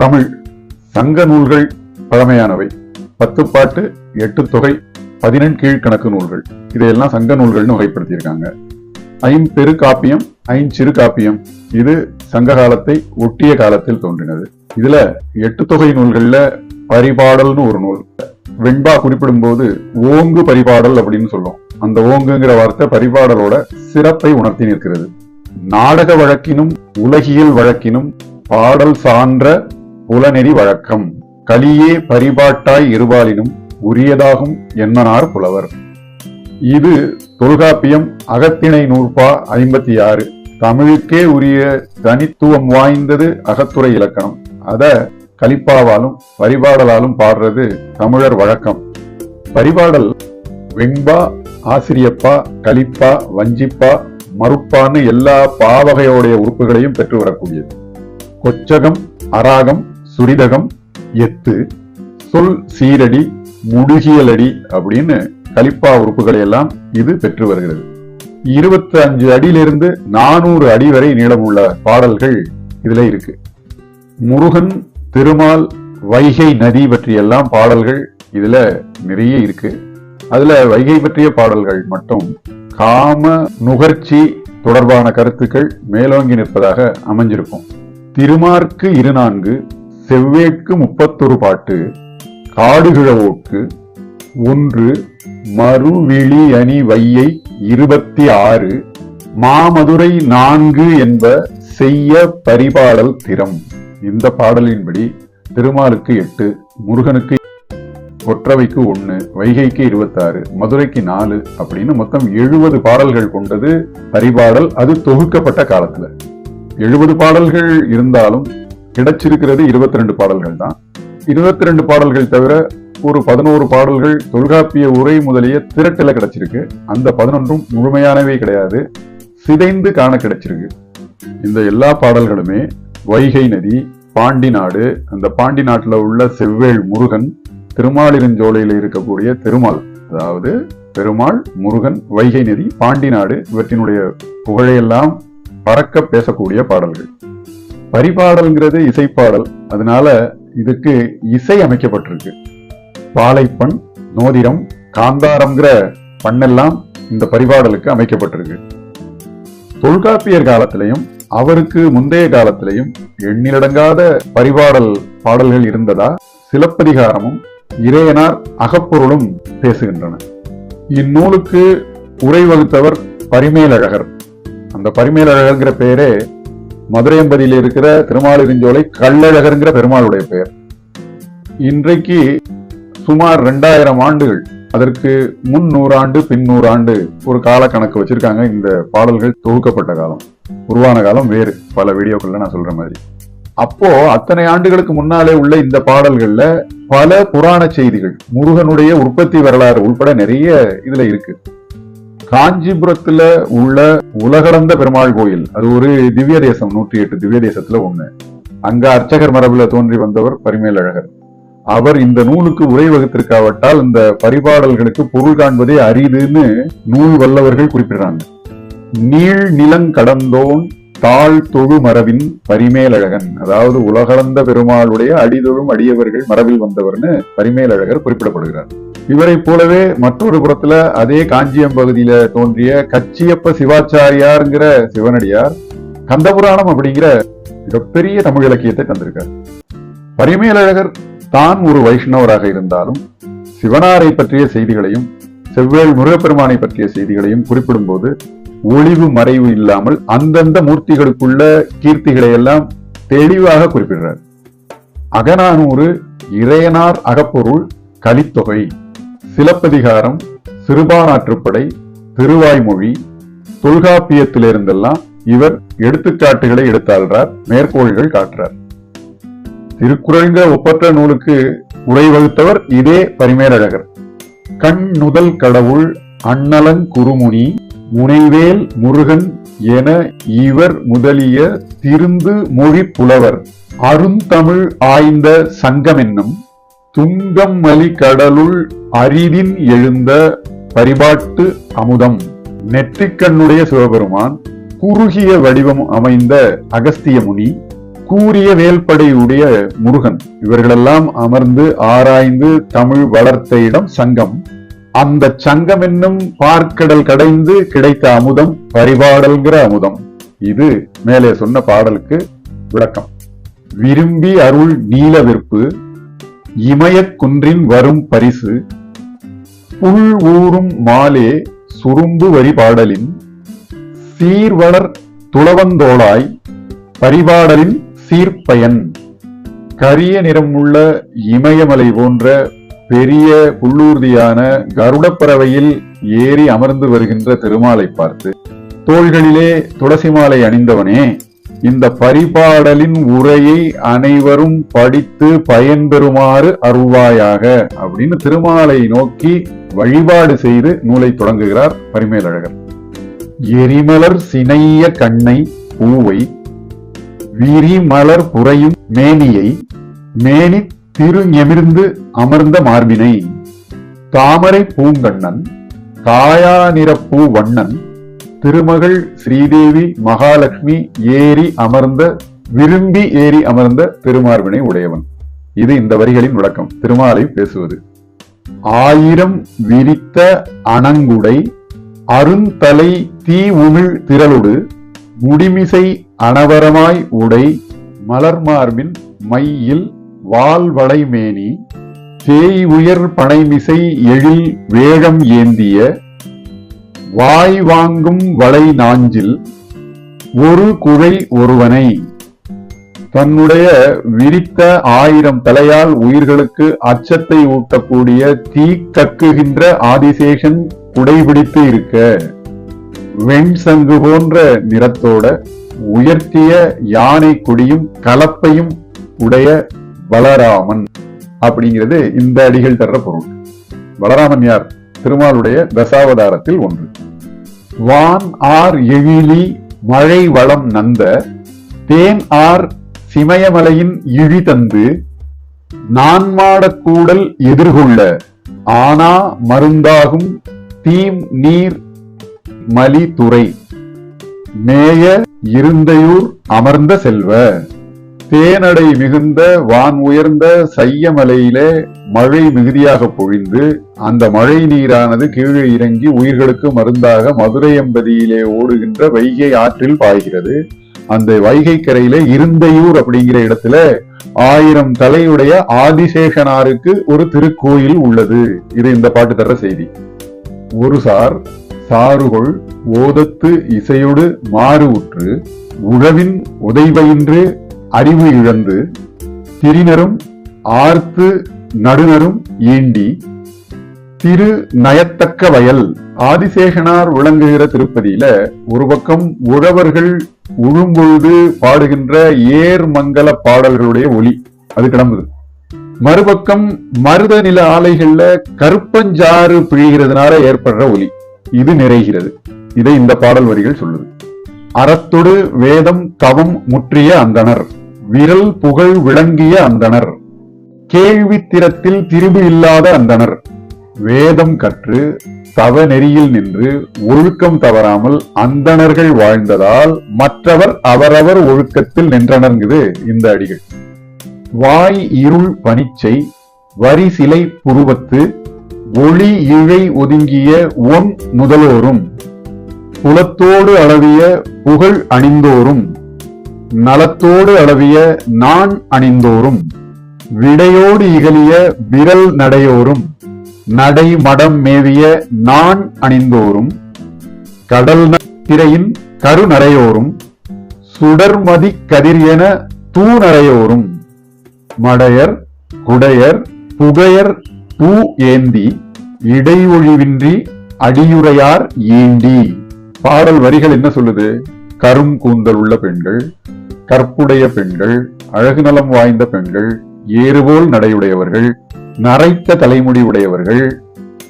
தமிழ் சங்க நூல்கள் பழமையானவை. பத்து பாட்டு எட்டு தொகை பதினெண் கீழ்கணக்கு நூல்கள். இதையெல்லாம் சங்க நூல்கள்னு வகைப்படுத்தியிருக்காங்க. ஐம்பெரு காப்பியம் ஐஞ்சிறு காப்பியம். இது சங்க காலத்தை ஒட்டிய காலத்தில் தோன்றினது. இதுல எட்டு தொகை நூல்கள்ல பரிபாடல்னு ஒரு நூல். வெண்பா குறிப்பிடும் போது ஓங்கு பரிபாடல் அப்படின்னு சொல்லும் அந்த ஓங்குங்கிற வார்த்தை பரிபாடலோட சிறப்பை உணர்த்தி நிற்கிறது. நாடக வழக்கினும் உலகியல் வழக்கினும் பாடல் சான்ற புலநெறி வழக்கம். கலியே பரிபாட்டாய் இருபாலினும் உரியதாகும் என்மனார் புலவர். இது தொல்காப்பியம் அகத்திணை நூற்பா ஐம்பத்தி ஆறு தமிழுக்கே உரிய தனித்துவம் வாய்ந்தது அகத்துறை இலக்கணம். அத கலிப்பாவாலும் பரிபாடலாலும் பாடுறது தமிழர் வழக்கம். பரிபாடல் வெண்பா ஆசிரியப்பா கலிப்பா வஞ்சிப்பா மறுப்பான்னு எல்லா பாவகையோடைய உறுப்புகளையும் பெற்று வரக்கூடியது. கொச்சகம் அராகம் சுரிதகம் எத்து சொல் சீரடி முடுகியலடி அப்படின்னு கலிப்பா உறுப்புகளை எல்லாம் இது பெற்று வருகிறது. இருபத்தி அஞ்சு அடியிலிருந்து நானூறு அடி வரை நீளமுள்ள பாடல்கள் இதுல இருக்கு. முருகன் திருமால் வைகை நதி பற்றியெல்லாம் பாடல்கள் இதுல நிறைய இருக்கு. அதுல வைகை பற்றிய பாடல்கள் மட்டும் காம நுகர்ச்சி தொடர்பான கருத்துக்கள் மேலோங்கி நிற்பதாக அமைஞ்சிருக்கும். திருமார்க்கு இருநான்கு செவ்வேக்கு முப்பத்தொரு பாட்டு காடுகிழவோக்கு ஒன்று மறுவிழி அணி வையை இருபத்தி ஆறு மாமதுரை நான்கு என்ப செய்ய பரிபாடல் திறம். இந்த பாடலின்படி திருமாலுக்கு எட்டு முருகனுக்கு ஒற்றவைக்கு ஒன்னு வைகைக்கு இருபத்தாறு மதுரைக்கு நாலு அப்படின்னு மொத்தம் எழுபது பாடல்கள் கொண்டது பரிபாடல். அது தொகுக்கப்பட்ட காலத்துல. எழுபது பாடல்கள் இருந்தாலும் கிடைச்சிருக்கிறது இருபத்தி ரெண்டு பாடல்கள் தான். இருபத்தி ரெண்டு பாடல்கள் தவிர ஒரு பதினோரு பாடல்கள் தொல்காப்பிய உரை முதலிய திரட்டில கிடைச்சிருக்கு. அந்த பதினொன்றும் முழுமையானவே கிடையாது. சிதைந்து காண கிடைச்சிருக்கு. இந்த எல்லா பாடல்களுமே வைகை நதி பாண்டி நாடு அந்த பாண்டி நாட்டுல உள்ள செவ்வேள் முருகன் திருமாலிருஞ்சோலையில் இருக்கக்கூடிய திருமால் அதாவது பெருமாள் முருகன் வைகை நதி பாண்டி நாடு இவற்றினுடைய புகழையெல்லாம் பறக்க பேசக்கூடிய பாடல்கள். பரிபாடல்ங்கிறது இசைப்பாடல். அதனால இதுக்கு இசை அமைக்கப்பட்டிருக்கு. பாலைப்பண் நோதிரம் காந்தாரம்ங்கிற பண்ணெல்லாம் இந்த பரிபாடலுக்கு அமைக்கப்பட்டிருக்கு. தொல்காப்பியர் காலத்திலையும் அவருக்கு முந்தைய காலத்திலையும் எண்ணிலடங்காத பரிபாடல் பாடல்கள் இருந்ததா சிலப்பதிகாரமும் இறையனார் அகப்பொருளும் பேசுகின்றன. இந்நூலுக்கு உரை வகுத்தவர் பரிமேலழகர். அந்த பரிமேலழகர்ங்கிற பெயரே மதுரையம்பதியில் இருக்கிற திருமாலிருஞ்சோலை கள்ளழகர்ங்கிற பெருமாளுடைய பெயர். இன்றைக்கு சுமார் ரெண்டாயிரம் ஆண்டுகள் அதற்கு முன் நூறாண்டு பின் நூறாண்டு ஒரு கால கணக்கு வச்சிருக்காங்க. இந்த பாடல்கள் தொகுக்கப்பட்ட காலம் உருவான காலம் வேறு. பல வீடியோக்கள்ல நான் சொல்ற மாதிரி. அப்போ அத்தனை ஆண்டுகளுக்கு முன்னாலே உள்ள இந்த பாடல்கள்ல பல புராண செய்திகள் முருகனுடைய உற்பத்தி வரலாறு உள்பட நிறைய இதுல இருக்கு. காஞ்சிபுரத்துல உள்ள உலகளந்த பெருமாள் கோயில். அது ஒரு திவ்ய தேசம் நூற்றி எட்டு திவ்ய தேசத்துல ஒண்ணு. அங்க அர்ச்சகர் மரபுல தோன்றி வந்தவர் பரிமேலழகர். அவர் இந்த நூலுக்கு உரை வகுத்திருக்காவட்டால் இந்த பரிபாடல்களுக்கு பொருள் காண்பதே அரிதுன்னு நூல் வல்லவர்கள் குறிப்பிடுறாங்க. நீள் நிலங்கடந்தோன் தாழ் தொழு மரபின் பரிமேலழகன். அதாவது உலகளந்த பெருமாளுடைய அடிதொழும் அடியவர்கள் மரபில் வந்தவர்னு பரிமேலழகர் குறிப்பிடப்படுகிறார். இவரை போலவே மற்றொரு புறத்துல அதே காஞ்சியம் பகுதியில தோன்றிய கச்சியப்ப சிவாச்சாரியாருங்கிற சிவனடியார் கந்தபுராணம் அப்படிங்கிற மிகப்பெரிய தமிழ் இலக்கியத்தை தந்திருக்கார். பரிமேலழகர் தான் ஒரு வைஷ்ணவராக இருந்தாலும் சிவனாரை பற்றிய செய்திகளையும் செவ்வேள் முருகப்பெருமானை பற்றிய செய்திகளையும் குறிப்பிடும்போது ஒளிவு மறைவு இல்லாமல் அந்தந்த மூர்த்திகளுக்குள்ள கீர்த்திகளை எல்லாம் தெளிவாக குறிப்பிடுறார். அகநானூறு இறையனார் அகப்பொருள் கலித்தொகை சிலப்பதிகாரம் சிறுபானாற்றுப்படை திருவாய்மொழி தொல்காப்பியத்திலிருந்தெல்லாம் இவர் எடுத்துக்காட்டுகளை எடுத்தாள்றார் மேற்கோள்கள் காட்டுறார். திருக்குறள்ங்கிற ஒப்பற்ற நூலுக்கு உரை வகுத்தவர் இதே பரிமேலழகர். கண் நுதல் கடவுள் அண்ணலங் குருமுனி முனைவேல் முருகன் என இவர் முதலிய திருந்து மொழி புலவர் அருந்தமிழ் ஆய்ந்த சங்கமென்னும் துங்கம் மலி கடலுள் அரிதின் எழுந்த பரிபாட்டு அமுதம். நெற்றிக்கண்ணுடைய சிவபெருமான் குறுகிய வடிவம் அமைந்த அகஸ்திய முனி கூறிய வேல்படையுடைய முருகன். இவர்களெல்லாம் அமர்ந்து ஆராய்ந்து தமிழ் வளர்த்த இடம் சங்கம். அந்த சங்கம் என்னும் பார்க்கடல் கடைந்து கிடைத்த அமுதம் பரிபாடல்கிற அமுதம். இது மேலே சொன்ன பாடலுக்கு விளக்கம். விரும்பி அருள் நீலவிற்பு இமயக்குன்றின் வரும் பரிசு புல் ஊறும் மாலே சுரும்பு வரி பாடலின் சீர்வளர் துளவந்தோளாய் பரிபாடலின் சீர்ப்பயன் கரிய நிறமுள்ள இமயமலை போன்ற பெரிய புல்லூர்தியான கருடப்பறவையில் ஏறி அமர்ந்து வருகின்ற திருமாலை பார்த்து தோள்களிலே துளசி மாலை அணிந்தவனே இந்த பரிபாடலின் உரையை அனைவரும் படித்து பயன்பெறுமாறு அருள்வாயாக அப்படின்னு திருமாலை நோக்கி வழிபாடு செய்து நூலை தொடங்குகிறார் பரிமேலழகர். எரிமலர் சினைய கண்ணை பூவை விரிமலர் புறையும் மேனியை மேனி திருஞெமிர்ந்து அமர்ந்த மார்பினை. தாமரை பூங்கண்ணன் காயா நிறப்பூ வண்ணன் திருமகள் ஸ்ரீதேவி மகாலட்சுமி ஏறி அமர்ந்த விரும்பி ஏறி அமர்ந்த திருமார்பினை உடையவன். இது இந்த வரிகளின் விளக்கம். திருமாலை பேசுவது. ஆயிரம் விரித்த அணங்குடை அருந்தலை தீ உமிழ் திரளுடு முடிமிசை அனவரமாய் உடை மலர்மார்பின் மையில் வால்வளை மேனி தேய் உயர் பனைமிசை எழில் வேழம் ஏந்திய வாய் வாங்கும் வளை நாஞ்சில் ஒரு குழை ஒருவனை. தன்னுடைய விரித்த ஆயிரம் தலையால் உயிர்களுக்கு அச்சத்தை ஊட்டக்கூடிய தீ கக்குகின்ற ஆதிசேஷன் குடைபிடித்து இருக்க வெண் சங்கு போன்ற நிறத்தோட உயர்த்திய யானை கொடியும் கலப்பையும் உடைய பலராமன் அப்படிங்கிறது இந்த அடிகள் தர்ற பொருள். பலராமன் யார்? திருமாலுடைய தசாவதாரத்தில் ஒன்று. வான் ஆர் எழிலி மழை வளம் நந்த தேன் ஆர் சிமயமலையின் இழி தந்து நான்மாடக்கூடல் எதிர்கொள்ள ஆனா மருந்தாகும் தீம் நீர் மலி துறை மேய இருந்தையூர் அமர்ந்த செல்வ. தேனடை மிகுந்த வான் உயர்ந்த சையமலையிலே மழை மிகுதியாக பொழிந்து அந்த மழை நீரானது கீழே இறங்கி உயிர்களுக்கு மருந்தாக மதுரை எம்பதியிலே ஓடுகின்ற வைகை ஆற்றில் பாய்கிறது. அந்த வைகை கரையில இருந்தையூர் அப்படிங்கிற இடத்துல ஆயிரம் தலையுடைய ஆதிசேஷனாருக்கு ஒரு திருக்கோயில் உள்ளது. இது இந்த பாட்டு தர செய்தி. ஒரு சார் சாறுகொள் ஓதத்து இசையொடு மாறு உற்று உழவின் உதைவையின்று அறிவு இழந்து திரினரும் ஆர்த்து நடுநரும் ஈண்டி திரு நயத்தக்க வயல் ஆதிசேகனார் விளங்குகிற திருப்பதியில ஒரு பக்கம் உழவர்கள் உழும்பொழுது பாடுகின்ற ஏர் மங்கல பாடல்களுடைய ஒலி அது கிளம்புது. மறுபக்கம் மருத நில ஆலைகள்ல கருப்பஞ்சாறு பிழிகிறதுனால ஏற்படுற ஒலி. இது நிறைகிறது. இதை இந்த பாடல் வரிகள் சொல்லுது. அறத்தொடு வேதம் கவம் முற்றிய அந்தனர் விரல் புகழ் விளங்கிய அந்தனர் கேள்வி திறத்தில் திரிபு இல்லாத அந்தனர் வேதம் கற்று தவ நெறியில் நின்று ஒழுக்கம் தவறாமல் அந்தணர்கள் வாழ்ந்ததால் மற்றவர் அவரவர் ஒழுக்கத்தில் நின்றனர்ங்குது இந்த அடிகள். வாய் இருள் பனிச்சை வரி சிலை புருவத்து ஒளி இழை ஒதுங்கிய ஒன் முதலோரும் புலத்தோடு அளவிய புகழ் அணிந்தோறும் நலத்தோடு அளவிய நான் அணிந்தோறும் விடையோடு இகலிய விரல் நடையோரும் நடை மடம் மேவிய நான் அணிந்தோறும் கடல் திரையின் கருநரையோரும் சுடர்மதி கதிர் என தூநரையோரும் மடையர் குடையர் புகையர் பூ ஏந்தி இடைவொழிவின்றி அடியுரையார் ஈண்டி பாடல் வரிகள் என்ன சொல்லுது? கரும் கூந்தல் உள்ள பெண்கள் கற்புடைய பெண்கள் அழகு நலம் வாய்ந்த பெண்கள் ஏறுபோல் நடையுடையவர்கள் நரைத்த தலைமுடி உடையவர்கள்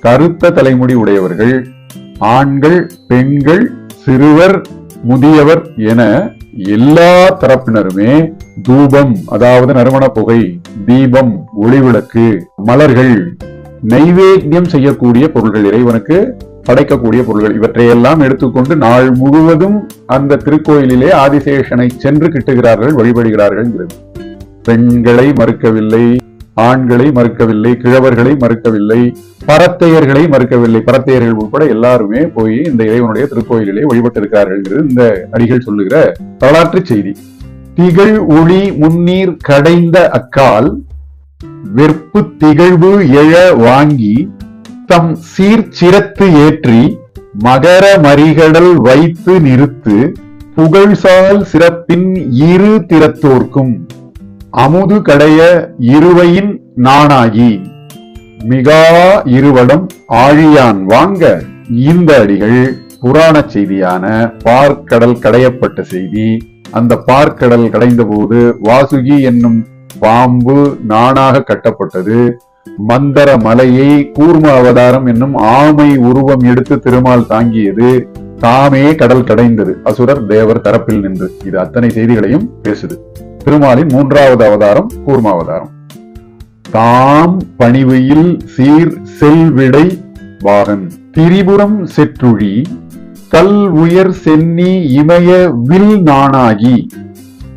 கருத்த தலைமுடி உடையவர்கள் ஆண்கள் பெண்கள் சிறுவர் முதியவர் என எல்லா தரப்பினருமே தூபம் அதாவது நறுமண புகை தீபம் ஒளிவிளக்கு மலர்கள் நைவேத்தியம் செய்யக்கூடிய பொருள்கள் இறைவனுக்கு படைக்கக்கூடிய பொருள்கள். இவற்றையெல்லாம் எடுத்துக்கொண்டு நாள் முழுவதும் அந்த திருக்கோயிலிலே ஆதிசேஷனை சென்று கிட்டுகிறார்கள் வழிபடுகிறார்கள் பெண்களை மறுக்கவில்லை ஆண்களை மறுக்கவில்லை கிழவர்களை மறுக்கவில்லை பரத்தையர்களை மறுக்கவில்லை. பரத்தையர்கள் உட்பட எல்லாருமே போய் இந்த இறைவனுடைய திருக்கோயிலிலே வழிபட்டிருக்கிறார்கள் இந்த அடிகள் சொல்லுகிற வரலாற்று செய்தி. திகழ் ஒளி முன்னீர் கடைந்த அக்கால் வெற்பு திகழ்வு எழ வாங்கி தம் சீர்ச்சிரத்து ஏற்றி மகர மறிகடல் வைத்து நிறுத்து புகழ்சால் சிறப்பின் இரு திறத்தோர்க்கும் அமுது கடைய இருவையின் நானாகி மிகா இருவடம் ஆழியான் வாங்க இந்த அடிகள் புராண செய்தியான பார்க்கடல் கடையப்பட்ட செய்தி. அந்த பார்க்கடல் கடைந்த போது வாசுகி என்னும் பாம்பு நானாக கட்டப்பட்டது. மந்தர மலையை கூர்ம அவதாரம் என்னும் ஆமை உருவம் எடுத்து திருமால் தாங்கியது தாமே கடல் கடைந்தது அசுரர் தேவர் தரப்பில் நின்று இது அத்தனை செய்திகளையும் பேசுது. திருமாலின் மூன்றாவது அவதாரம் கூர்ம அவதாரம் தாம் பணிவையில் சீர் செல்விடை வாகன். திரிபுரம் செற்றுழி கல் உயர் சென்னி இமய வில் நாணாகி.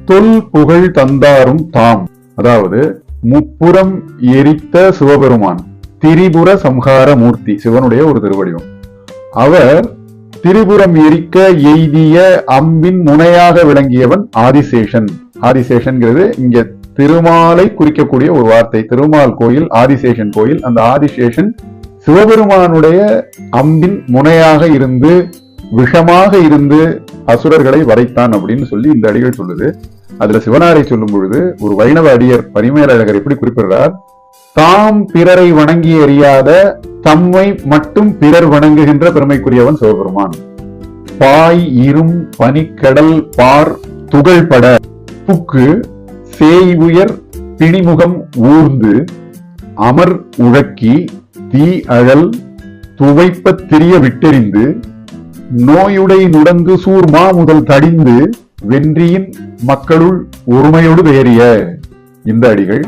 தொல் புகழ் தந்தாரும் தாம். அதாவது முப்புறம் எரித்த சிவபெருமான் திரிபுர சம்ஹார மூர்த்தி சிவனுடைய ஒரு திருவடிவம். அவர் திரிபுரம் எரிக்க எய்திய அம்பின் முனையாக விளங்கியவன் ஆதிசேஷன். ஆதிசேஷன்கிறது இங்க திருமாலை குறிக்கக்கூடிய ஒரு வார்த்தை. திருமால் கோயில் ஆதிசேஷன் கோயில். அந்த ஆதிசேஷன் சிவபெருமானுடைய அம்பின் முனையாக இருந்து விஷமாக இருந்து அசுரர்களை வரைத்தான் அப்படின்னு சொல்லி இந்த அடிகள் சொல்லுது. அதுல சிவனாரை சொல்லும் பொழுது ஒரு வைணவ அடியர் பரிமேலழகர் எப்படி குறிப்பிடுறார்? தாம் பிறரை வணங்கி அறியாத தம்மை மட்டும் பிறர் வணங்குகின்ற பெருமைக்குரியவன் சிவபெருமான். பாய் இரும் பனிக்கடல் பார் துகள்பட. புக்கு சேய் உயர் பிணிமுகம் ஊர்ந்து அமர் உழக்கி தீ அழல் துவைப்ப திரிய விட்டெறிந்து நோயுடை நுடங்கு சூர்மா முதல் தடிந்து வென்றியின் மக்களுள் ஒருமையோடு வேறிய இந்த அடிகள்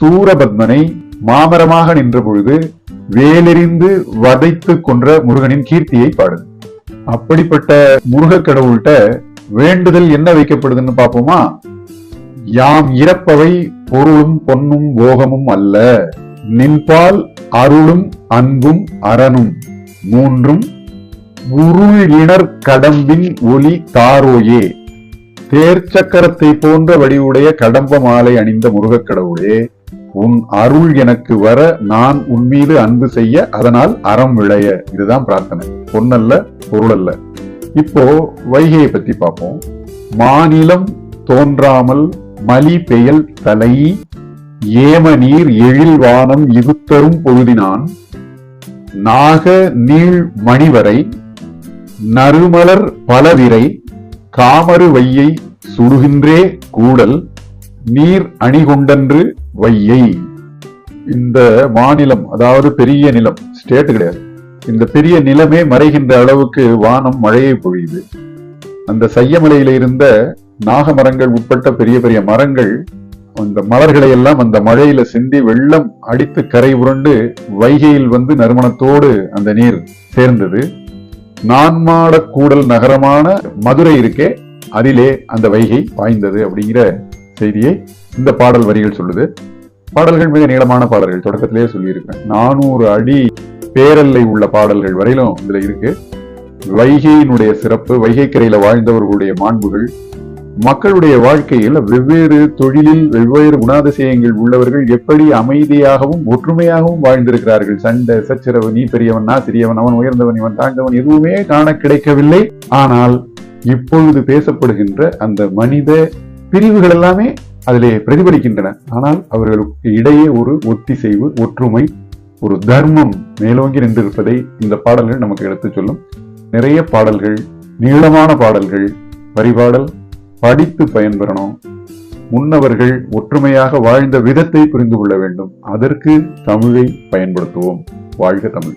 சூரபத்மனை மாமரமாக நின்ற பொழுது வேலெறிந்து வதைத்து கொன்ற முருகனின் கீர்த்தியை பாடுது அப்படிப்பட்ட முருக கடவுள்கிட்ட வேண்டுதல் என்ன வைக்கப்படுதுன்னு பார்ப்போமா? யாம் இறப்பவை பொருளும் பொன்னும் போகமும் அல்ல. நின்பால் அருளும் அன்பும் அரணும் மூன்றும் உருள் இணர் கடம்பின் ஒளி தாரோயே. தேர்ச்சக்கரத்தை போன்ற வடிவுடைய கடம்ப மாலை அணிந்த முருகக் கடவுளே உன் அருள் எனக்கு வர நான் உன் மீது அன்பு செய்ய அதனால் அறம் விளைய. இதுதான் பிரார்த்தனை. பொன்னல்ல பொருளல்ல. இப்போ வைகையை பத்தி பார்ப்போம். மாநிலம் தோன்றாமல் மலி பெயல் தலை ஏம நீர் எழில் வானம் இருத்தரும் பொழுதினான். நாக நீள் மணிவரை நறுமலர் பலவிரை தாமரு வையை சுடுகின்றே கூடல் நீர் அணிகொண்டன்று வையை. இந்த மாநிலம் அதாவது பெரிய நிலம் ஸ்டேட் கிடையாது. இந்த பெரிய நிலமே மறைகின்ற அளவுக்கு வானம் மழையை பொழியுது. அந்த சையமலையில இருந்த நாகமரங்கள் உட்பட்ட பெரிய பெரிய மரங்கள் அந்த மலர்களை எல்லாம் அந்த மழையில சிந்தி வெள்ளம் அடித்து கரை உருண்டு வைகையில் வந்து நறுமணத்தோடு அந்த நீர் சேர்ந்தது. நான்மாட கூடல் நகரமான மதுரை இருக்கே அதிலே அந்த வைகை பாய்ந்தது அப்படிங்கிற செய்தியை இந்த பாடல் வரிகள் சொல்லுது. பாடல்கள் மிக நீளமான பாடல்கள் தொடக்கத்திலேயே சொல்லியிருக்கேன் நானூறு அடி பேரல்லை உள்ள பாடல்கள் வரையிலும் இதுல இருக்கு. வைகையினுடைய சிறப்பு வைகை கரையில வாழ்ந்தவர்களுடைய மாண்புகள் மக்களுடைய வாழ்க்கையில் வெவ்வேறு தொழிலில் வெவ்வேறு குணாதிசயங்கள் உள்ளவர்கள் எப்படி அமைதியாகவும் ஒற்றுமையாகவும் வாழ்ந்திருக்கிறார்கள். சண்டை சச்சரவு நீ பெரியவன் நான் சிறியவன் அவன் உயர்ந்தவன் இவன் தாழ்ந்தவன் எதுவுமே காண கிடைக்கவில்லை. ஆனால் இப்பொழுது பேசப்படுகின்ற அந்த மனித பிரிவுகள் எல்லாமே அதிலே பிரதிபலிக்கின்றன. ஆனால் அவர்களுக்கு இடையே ஒரு ஒத்திசைவு ஒற்றுமை ஒரு தர்மம் மேலோங்கி நின்றிருப்பதை இந்த பாடல்கள் நமக்கு எடுத்துச் சொல்லும். நிறைய பாடல்கள் நீளமான பாடல்கள் பரிபாடல் படித்து பயன்பெறணும். முன்னவர்கள் ஒற்றுமையாக வாழ்ந்த விதத்தை புரிந்து கொள்ள வேண்டும். அதற்கு தமிழை பயன்படுத்துவோம். வாழ்க தமிழ்.